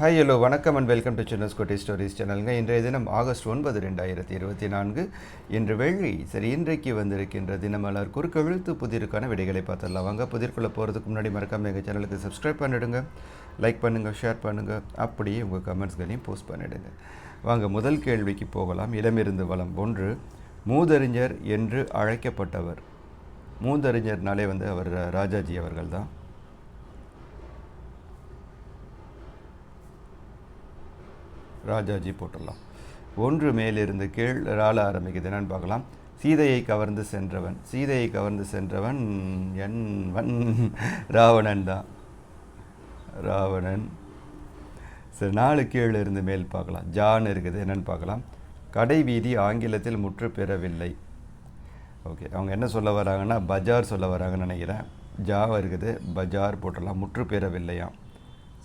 Hi hello வணக்கம் and welcome to சின்னஸ் கோட்டி ஸ்டோரிஸ் சேனலுங்க இன்றைய தினம் ஆகஸ்ட் ஒன்பது ரெண்டாயிரத்தி இருபத்தி நான்கு. இன்று வெள்ளி சரி இன்றைக்கு வந்திருக்கின்ற தினமலர் குறுக்கெழுத்து புதிருக்கான விடைகளை பார்த்துடலாம். வாங்க புதிர்க்குள்ளே போகிறதுக்கு முன்னாடி மறக்காமல் எங்கள் சேனலுக்கு சப்ஸ்கிரைப் பண்ணிவிடுங்க லைக் பண்ணுங்கள் ஷேர் பண்ணுங்கள் அப்படியே உங்கள் கமெண்ட்ஸ்களையும் போஸ்ட் பண்ணிவிடுங்க வாங்க முதல் கேள்விக்கு போகலாம். இடமிருந்து வளம் ஒன்று மூதறிஞர் என்று அழைக்கப்பட்டவர். மூதறிஞர்னாலே வந்து அவர் ராஜாஜி அவர்கள் தான் ராஜாஜி போட்டுடலாம். ஒன்று மேலிருந்து கீழ் ராள ஆரம்பிக்குது. என்னன்னு பார்க்கலாம். சீதையை கவர்ந்து சென்றவன். சீதையை கவர்ந்து சென்றவன் என் வன் ராவணன் தான். ராவணன். சரி நாலு கீழ் இருந்து மேல் பார்க்கலாம். ஜான் இருக்குது. என்னன்னு பார்க்கலாம். கடை வீதி ஆங்கிலத்தில் முற்று பெறவில்லை. ஓகே அவங்க என்ன சொல்ல வராங்கன்னா பஜார் சொல்ல வராங்கன்னு நினைக்கிறேன். ஜாவா இருக்குது. பஜார் போட்டுடலாம். முற்று பெறவில்லையாம்.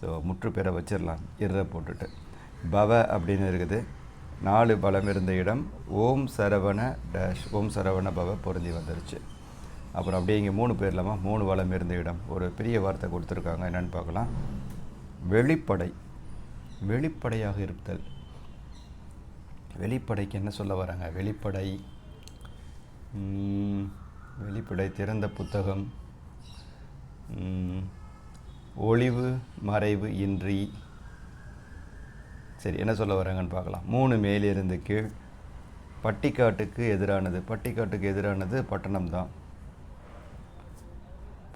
ஸோ முற்று பெற வச்சிடலாம். இற போட்டுட்டு. பவ அப்படின்னு இருக்குது. நாலு பலம் இருந்த இடம் ஓம் சரவண டேஷ் ஓம் சரவண பவ பொருந்தி வந்துருச்சு. அப்புறம் அப்படியே இங்கே மூணு பேர் இல்லாமல் மூணு வளம் இருந்த இடம். ஒரு பெரிய வார்த்தை கொடுத்துருக்காங்க. என்னென்னு பார்க்கலாம். வெளிப்படை. வெளிப்படையாக இருத்தல். வெளிப்படைக்கு என்ன சொல்ல வராங்க? வெளிப்படை. வெளிப்படை திறந்த புத்தகம். ஒளிவு மறைவு இன்றி. சரி என்ன சொல்ல வராங்கன்னு பார்க்கலாம். மூணு மேலிருந்து கீழ் பட்டிக்காட்டுக்கு எதிரானது. பட்டிக்காட்டுக்கு எதிரானது பட்டணம் தான்.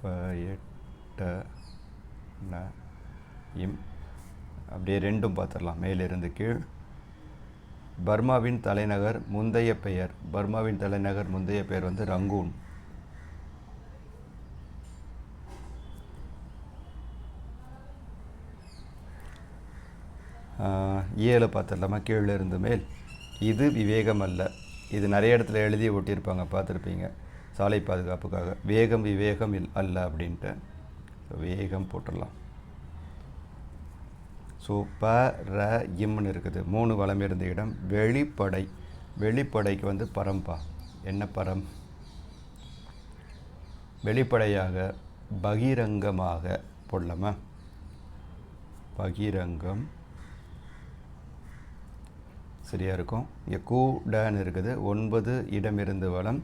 ப எட்ட இம். அப்படியே ரெண்டும் பார்த்துடலாம். மேலிருந்து கீழ் பர்மாவின் தலைநகர் முந்தைய பெயர். பர்மாவின் தலைநகர் முந்தைய பெயர் வந்து ரங்கூன். ஏழு பார்த்துடலாமா கீழே இருந்து மேல். இது விவேகம் அல்ல இது நிறைய இடத்துல எழுதி ஒட்டியிருப்பாங்க பார்த்துருப்பீங்க. சாலை பாதுகாப்புக்காக. வேகம் விவேகம் இல் அல்ல அப்படின்ட்டு. வேகம் போட்டுடலாம். ஸோ ப ர இம்னு இருக்குது மூணு வளம் இருந்த இடம். வெளிப்படை. வெளிப்படைக்கு வந்து பரம்பா. என்ன பரம்? வெளிப்படையாக பகிரங்கமாக போடலாமா? பகிரங்கம். சரியாக இருக்கும் இங்கே கூ டேன் இருக்குது. ஒன்பது இடமிருந்து வளம்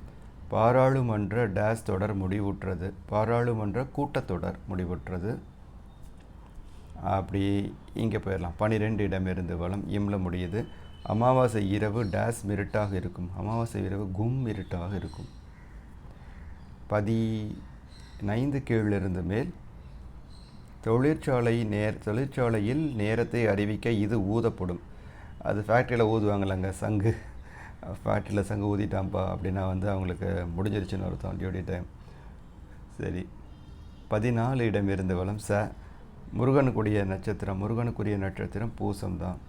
பாராளுமன்ற டேஸ் தொடர் முடிவுற்றது. பாராளுமன்ற கூட்டத்தொடர் முடிவுற்றது. அப்படி இங்கே போயிடலாம். பன்னிரெண்டு இடமிருந்து வளம் இம்ல முடியுது. அமாவாசை இரவு டேஸ் மிருட்டாக இருக்கும். அமாவாசை இரவு கும் இருட்டாக இருக்கும். பதி நைந்து கீழிருந்து மேல். தொழிற்சாலை நேர் தொழிற்சாலையில் நேரத்தை அறிவிக்க இது ஊதப்படும். அது ஃபேக்ட்ரியில் ஊதுவாங்கல்லங்க சங்கு. ஃபேக்ட்ரியில் சங்கு ஊதிட்டான்ப்பா அப்படின்னா வந்து அவங்களுக்கு முடிஞ்சிருச்சுன்னு அர்த்தம் டியூட்டி டைம் சரி. பதினாலு இடம் இருந்து வளம் ச. முருகனுக்குரிய நட்சத்திரம் முருகனுக்குரிய நட்சத்திரம் பூசம் தான்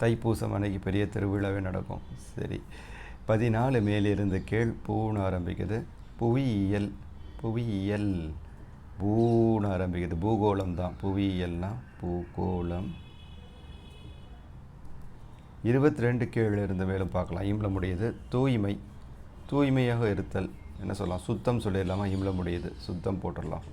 தைப்பூசம் அன்னைக்கு பெரிய திருவிழாவே நடக்கும். சரி. பதினாலு மேலிருந்து கீழ் பூன்னு ஆரம்பிக்குது. புவியியல் புவியியல் பூன்னு ஆரம்பிக்குது. பூகோளம் தான் புவியியல்னால் பூகோளம். இருபத்தி ரெண்டு கீழ் இருந்து மேலும் பார்க்கலாம். இம்ல முடியுது தூய்மை. தூய்மையாக இருத்தல். என்ன சொல்லலாம்? சுத்தம் சொல்லிடலாமா? இம்ல முடியுது சுத்தம் போட்டுடலாம்.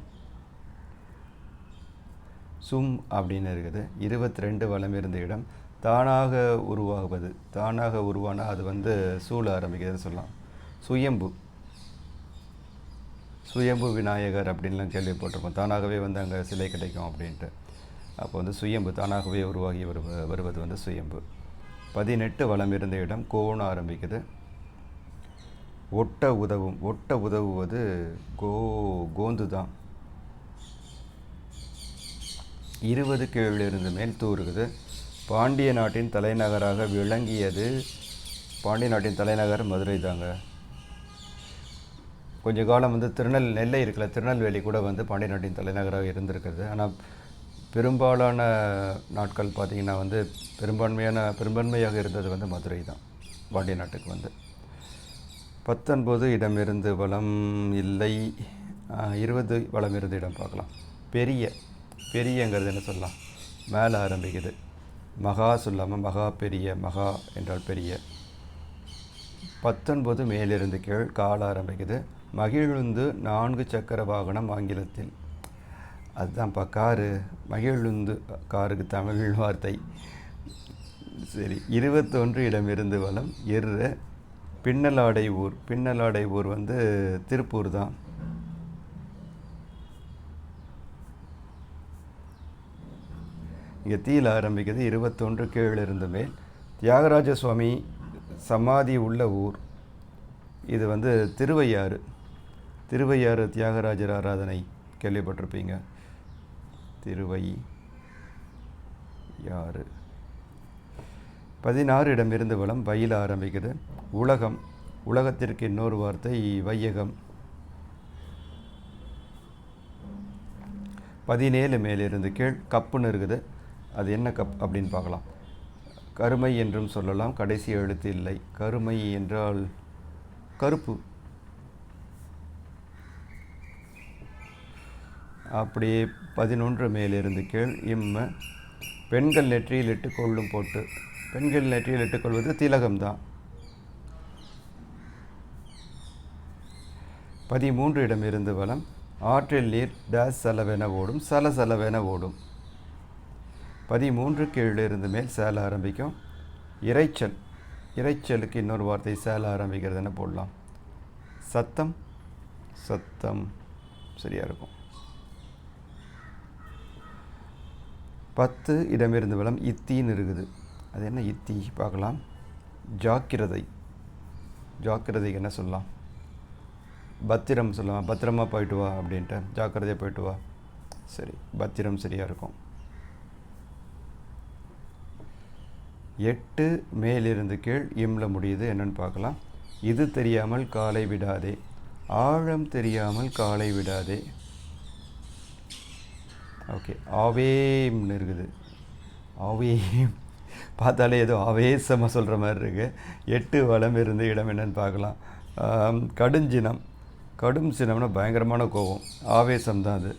சும் அப்படின்னு இருக்குது. இருபத்தி ரெண்டு வளம் இருந்த இடம் தானாக உருவாகுவது. தானாக உருவானா அது வந்து சூழ ஆரம்பிக்கிறதுன்னு சொல்லலாம்? சுயம்பு. சுயம்பு விநாயகர் அப்படின்லாம் கேள்விப்பட்டிருப்போம். தானாகவே வந்து அங்கே சிலை கிடைக்கும் அப்படின்ட்டு. அப்போ வந்து சுயம்பு தானாகவே உருவாகி வருவ வருவது வந்து சுயம்பு. பதினெட்டு வளம் இருந்த இடம் கோவணம் ஆரம்பிக்குது. ஒட்ட உதவும் ஒட்ட உதவுவது கோ கோந்து தான். இருபது கீழ் மேல் தூறுகுது பாண்டிய நாட்டின் தலைநகராக விளங்கியது பாண்டிய நாட்டின் தலைநகர் மதுரை தாங்க. கொஞ்ச காலம் வந்து திருநெல் நெல்லை இருக்கல திருநெல்வேலி கூட வந்து பாண்டிய நாட்டின் தலைநகராக இருந்திருக்குது. ஆனால் பெரும்பாலான நாட்கள் பார்த்திங்கன்னா வந்து பெரும்பான்மையான பெரும்பான்மையாக இருந்தது வந்து மதுரை தான் பாண்டிய நாட்டுக்கு வந்து. பத்தொன்பது இடமிருந்து வளம் இல்லை. இருபது வளம் இருந்து இடம் பார்க்கலாம். பெரிய பெரியங்கிறது என்ன சொல்லலாம்? மேலே ஆரம்பிக்குது. மகா சொல்லாமல் மகா பெரிய மகா என்றால் பெரிய. பத்தொன்பது மேலிருந்து கீழ் கால ஆரம்பிக்குது. மகிழுந்து நான்கு சக்கர வாகனம் ஆங்கிலத்தில். அதுதான்ப்பா காரு. மகிழுந்து காருக்கு தமிழ் வார்த்தை. சரி இருபத்தொன்று இடமிருந்து வளம் எர்ற பின்னலாடை ஊர். பின்னலாடை ஊர் வந்து திருப்பூர் தான். இங்கே தீயில் ஆரம்பிக்குது இருபத்தொன்று கீழ் இருந்து மேல். தியாகராஜ சுவாமி சமாதி உள்ள ஊர். இது வந்து திருவையாறு. திருவையாறு தியாகராஜர் ஆராதனை கேள்விப்பட்டிருப்பீங்க. திருவை யாறு பதினாறு இடமிருந்து வளம் வயில ஆரம்பிக்குது. உலகம் உலகத்திற்கு இன்னொரு வார்த்தை வையகம். பதினேழு மேலிருந்து கீழ் கப்புன்னு இருக்குது. அது என்ன கப் அப்படின்னு பார்க்கலாம். கருமை என்றும் சொல்லலாம். கடைசி எழுத்து இல்லை. கருமை என்றால் கருப்பு. அப்படியே பதினொன்று மேலிருந்து கீழ் இம்ம பெண்கள் நெற்றியில் இட்டுக்கொள்ளும் போட்டு. பெண்கள் நெற்றியில் இட்டுக்கொள்வது திலகம்தான். பதிமூன்று இடமிருந்து வளம் ஆற்றில் நீர் டேஸ் செலவென ஓடும் சலசலவென ஓடும். பதிமூன்று கீழிருந்து மேல் சேல ஆரம்பிக்கும். இரைச்சல் இரைச்சலுக்கு இன்னொரு வார்த்தை சேல ஆரம்பிக்கிறதுன்னு போடலாம். சத்தம் சத்தம் சரியாக இருக்கும். பத்து இடமிருந்து வளம் இத்தின்னு இருக்குது. அது என்ன இத்தி? பார்க்கலாம். ஜாக்கிரதை. ஜாக்கிரதைக்கு என்ன சொல்லலாம்? பத்திரம் சொல்லலாம். பத்திரமா போயிட்டு வா அப்படின்ட்டு. ஜாக்கிரதையாக போயிட்டு வா. சரி பத்திரம் சரியாக இருக்கும். எட்டு மேலிருந்து கீழ் இம்ல முடியுது. என்னன்னு பார்க்கலாம். இது தெரியாமல் காலை விடாதே. ஆழம் தெரியாமல் காலை விடாதே. ஓகே. ஆவேம்னு இருக்குது. ஆவேம். பார்த்தாலே ஏதோ ஆவேசமாக சொல்கிற மாதிரி இருக்குது எட்டு வளம் இருந்த இடம் என்னன்னு பார்க்கலாம். கடுஞ்சினம் கடும் சினம்னா பயங்கரமான கோபம். ஆவேசம் தான் அது.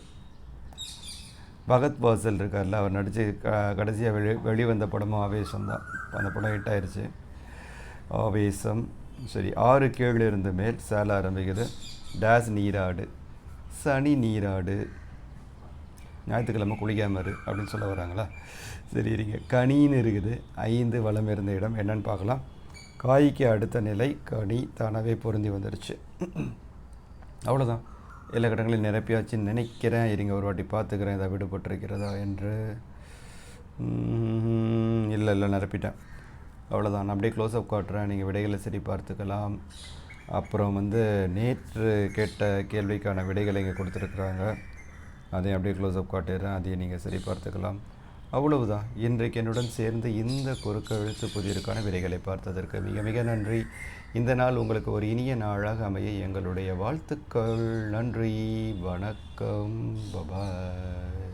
பகத் பாசல் இருக்கார்ல அவர் நடித்து க கடைசியாக வெளி வெளிவந்த படமும் ஆவேசம் தான் அந்த படம் ஹிட் ஆவேசம். சரி ஆறு கீழ் இருந்து மேல் சேல ஆரம்பிக்குது. டேஸ் நீராடு. சனி நீராடு. ஞாயிற்றுக்கிழமை குளிக்காமரு அப்படின்னு சொல்ல வராங்களா? சரி இருங்க. கனின்னு இருக்குது ஐந்து வளம் இருந்த இடம் என்னன்னு பார்க்கலாம். காய்க்கு அடுத்த நிலை கனி தானாகவே பொருந்தி வந்துடுச்சு அவ்வளோதான் எல்லா கடங்களையும் நிரப்பியாச்சுன்னு நினைக்கிறேன். இருங்க ஒரு வாட்டி பார்த்துக்கிறேன். இதை விடுபட்டிருக்கிறதா என்று. இல்லை இல்லை நிரப்பிட்டேன். அவ்வளோதான் நான் அப்படியே க்ளோஸ்அப் காட்டுறேன். நீங்கள் விடைகளை சரி பார்த்துக்கலாம். அப்புறம் வந்து நேற்று கேட்ட கேள்விக்கான விடைகளை இங்கே கொடுத்துருக்குறாங்க. அதையும் அப்படியே க்ளோஸ்அப் காட்டிடுறேன். அதையும் நீங்கள் சரி பார்த்துக்கலாம். அவ்வளவுதான். இன்றைக்கு என்னுடன் சேர்ந்து இந்த குறுக்க எழுத்து புதிருக்கான விலைகளை பார்த்ததற்கு மிக மிக நன்றி. இந்த நாள் உங்களுக்கு ஒரு இனிய நாளாக அமைய எங்களுடைய வாழ்த்துக்கள். நன்றி. வணக்கம். பபாய்